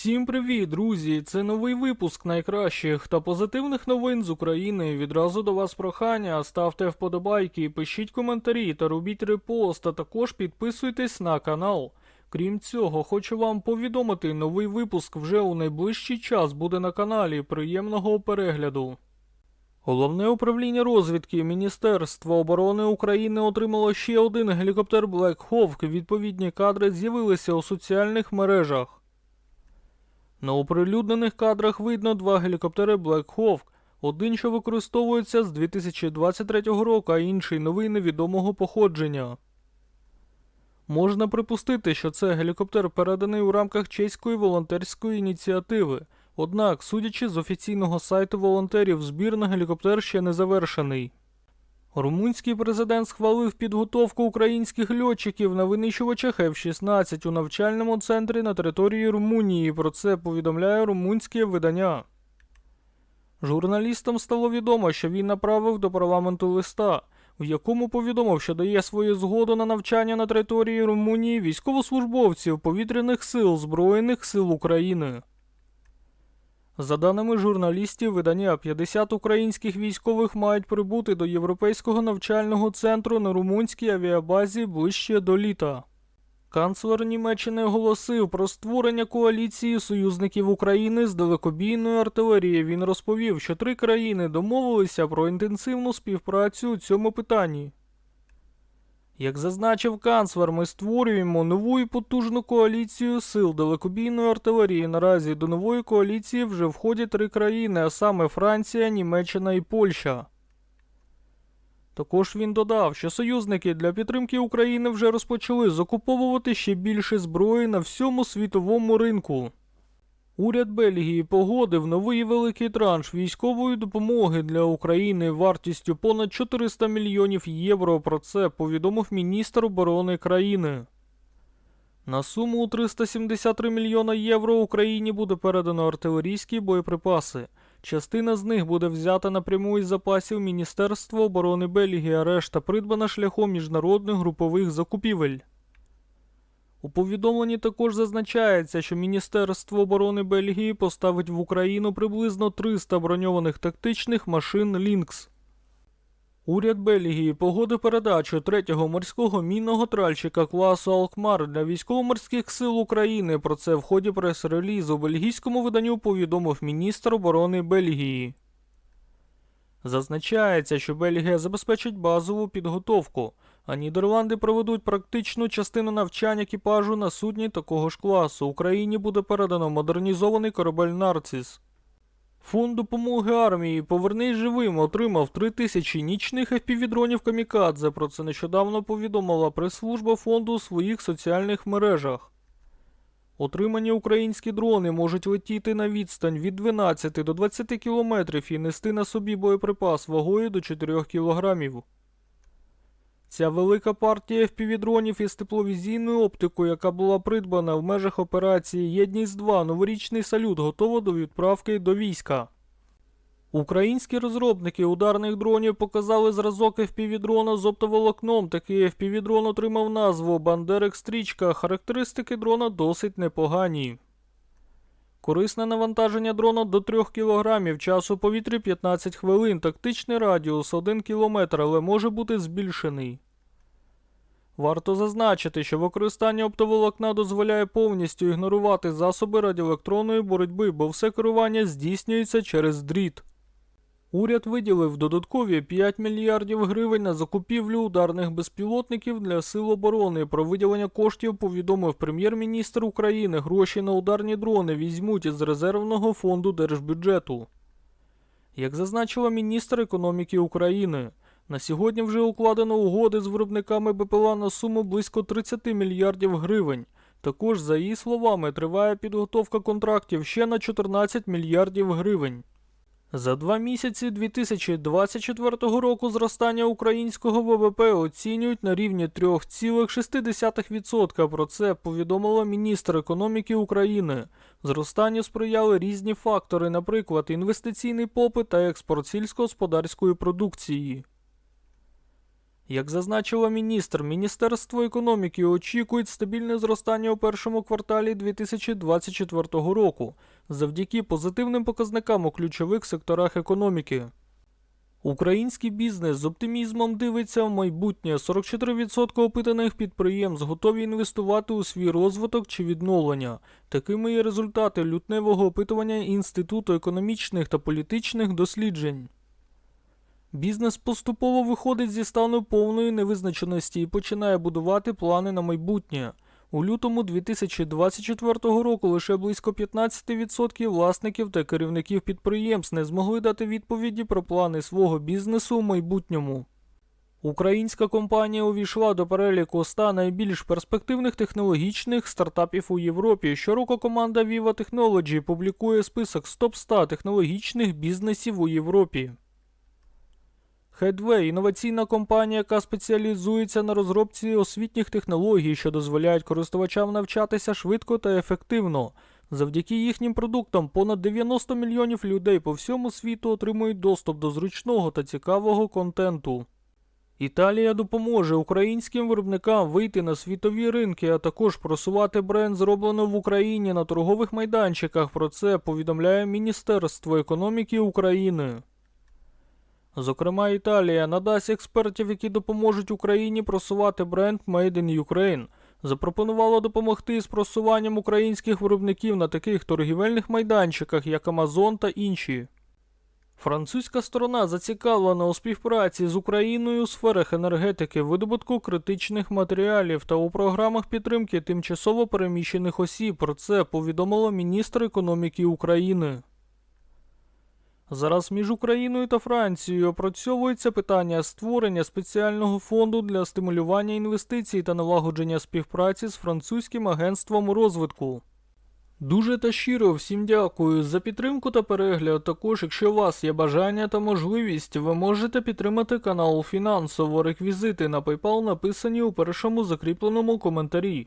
Всім привіт, друзі! Це новий випуск найкращих та позитивних новин з України. Відразу до вас прохання. Ставте вподобайки, пишіть коментарі та робіть репост, а також підписуйтесь на канал. Крім цього, хочу вам повідомити, новий випуск вже у найближчий час буде на каналі. Приємного перегляду. Головне управління розвідки Міністерства оборони України отримало ще один гелікоптер Black Hawk. Відповідні кадри з'явилися у соціальних мережах. На оприлюднених кадрах видно два гелікоптери Black Hawk. Один, що використовується з 2023 року, а інший новий невідомого походження. Можна припустити, що це гелікоптер переданий у рамках чеської волонтерської ініціативи. Однак, судячи з офіційного сайту волонтерів, збір на гелікоптер ще не завершений. Румунський президент схвалив підготовку українських льотчиків на винищувачах F-16 у навчальному центрі на території Румунії. Про це повідомляє румунське видання. Журналістам стало відомо, що він направив до парламенту листа, в якому повідомив, що дає свою згоду на навчання на території Румунії військовослужбовців повітряних сил Збройних сил України. За даними журналістів, видання 50 українських військових мають прибути до Європейського навчального центру на румунській авіабазі ближче до літа. Канцлер Німеччини оголосив про створення коаліції союзників України з далекобійної артилерії. Він розповів, що три країни домовилися про інтенсивну співпрацю у цьому питанні. Як зазначив канцлер, ми створюємо нову і потужну коаліцію сил далекобійної артилерії. Наразі до нової коаліції вже входять три країни, а саме Франція, Німеччина і Польща. Також він додав, що союзники для підтримки України вже розпочали закуповувати ще більше зброї на всьому світовому ринку. Уряд Бельгії погодив новий великий транш військової допомоги для України вартістю понад 400 мільйонів євро. Про це повідомив міністр оборони країни. На суму у 373 мільйона євро Україні буде передано артилерійські боєприпаси. Частина з них буде взята напряму із запасів Міністерства оборони Бельгії, а решта придбана шляхом міжнародних групових закупівель. У повідомленні також зазначається, що Міністерство оборони Бельгії поставить в Україну приблизно 300 броньованих тактичних машин Лінкс. Уряд Бельгії погодив передачу третього морського мінного тральщика класу Алкмар для військово-морських сил України. Про це в ході прес-релізу бельгійському виданню повідомив міністр оборони Бельгії. Зазначається, що Бельгія забезпечить базову підготовку, а Нідерланди проведуть практичну частину навчань екіпажу на судні такого ж класу. Україні буде передано модернізований корабель Нарцис. Фонд допомоги армії Повернись живим отримав 3 тисячі нічних FPV-дронів Камікадзе. Про це нещодавно повідомила прес-служба фонду у своїх соціальних мережах. Отримані українські дрони можуть летіти на відстань від 12 до 20 кілометрів і нести на собі боєприпас вагою до 4 кілограмів. Ця велика партія FPV-дронів із тепловізійною оптикою, яка була придбана в межах операції Єдність 2 новорічний салют готова до відправки до війська. Українські розробники ударних дронів показали зразок FPV-дрона з оптоволокном. Такий FPV-дрон отримав назву Бандерик Стрічка. Характеристики дрона досить непогані. Корисне навантаження дрона до 3 кг, час у повітрі 15 хвилин, тактичний радіус 1 км, але може бути збільшений. Варто зазначити, що використання оптоволокна дозволяє повністю ігнорувати засоби радіоелектронної боротьби, бо все керування здійснюється через дріт. Уряд виділив додаткові 5 мільярдів гривень на закупівлю ударних безпілотників для сил оборони. Про виділення коштів повідомив прем'єр-міністр України. Гроші на ударні дрони візьмуть із резервного фонду держбюджету. Як зазначила міністр економіки України, на сьогодні вже укладено угоди з виробниками БПЛА на суму близько 30 мільярдів гривень. Також, за її словами, триває підготовка контрактів ще на 14 мільярдів гривень. За два місяці 2024 року зростання українського ВВП оцінюють на рівні 3,6%. Про це повідомила міністр економіки України. Зростанню сприяли різні фактори, наприклад, інвестиційний попит та експорт сільськогосподарської продукції. Як зазначила міністр, Міністерство економіки очікує стабільне зростання у першому кварталі 2024 року завдяки позитивним показникам у ключових секторах економіки. Український бізнес з оптимізмом дивиться в майбутнє. 44% опитаних підприємств готові інвестувати у свій розвиток чи відновлення. Такими є результати лютневого опитування Інституту економічних та політичних досліджень. Бізнес поступово виходить зі стану повної невизначеності і починає будувати плани на майбутнє. У лютому 2024 року лише близько 15% власників та керівників підприємств не змогли дати відповіді про плани свого бізнесу у майбутньому. Українська компанія увійшла до переліку 100 найбільш перспективних технологічних стартапів у Європі. Щороку команда Viva Technology публікує список з топ 100 технологічних бізнесів у Європі. Headway – інноваційна компанія, яка спеціалізується на розробці освітніх технологій, що дозволяють користувачам навчатися швидко та ефективно. Завдяки їхнім продуктам понад 90 мільйонів людей по всьому світу отримують доступ до зручного та цікавого контенту. Італія допоможе українським виробникам вийти на світові ринки, а також просувати бренд, зроблено в Україні на торгових майданчиках. Про це повідомляє Міністерство економіки України. Зокрема, Італія надасть експертів, які допоможуть Україні просувати бренд Made in Ukraine. Запропонувала допомогти з просуванням українських виробників на таких торгівельних майданчиках, як Amazon та інші. Французька сторона зацікавлена у співпраці з Україною у сферах енергетики, видобутку критичних матеріалів та у програмах підтримки тимчасово переміщених осіб. Про це повідомила міністр економіки України. Зараз між Україною та Францією опрацьовується питання створення спеціального фонду для стимулювання інвестицій та налагодження співпраці з французьким агентством розвитку. Дуже та щиро всім дякую за підтримку та перегляд. Також, якщо у вас є бажання та можливість, ви можете підтримати канал фінансово. Реквізити на PayPal написані у першому закріпленому коментарі.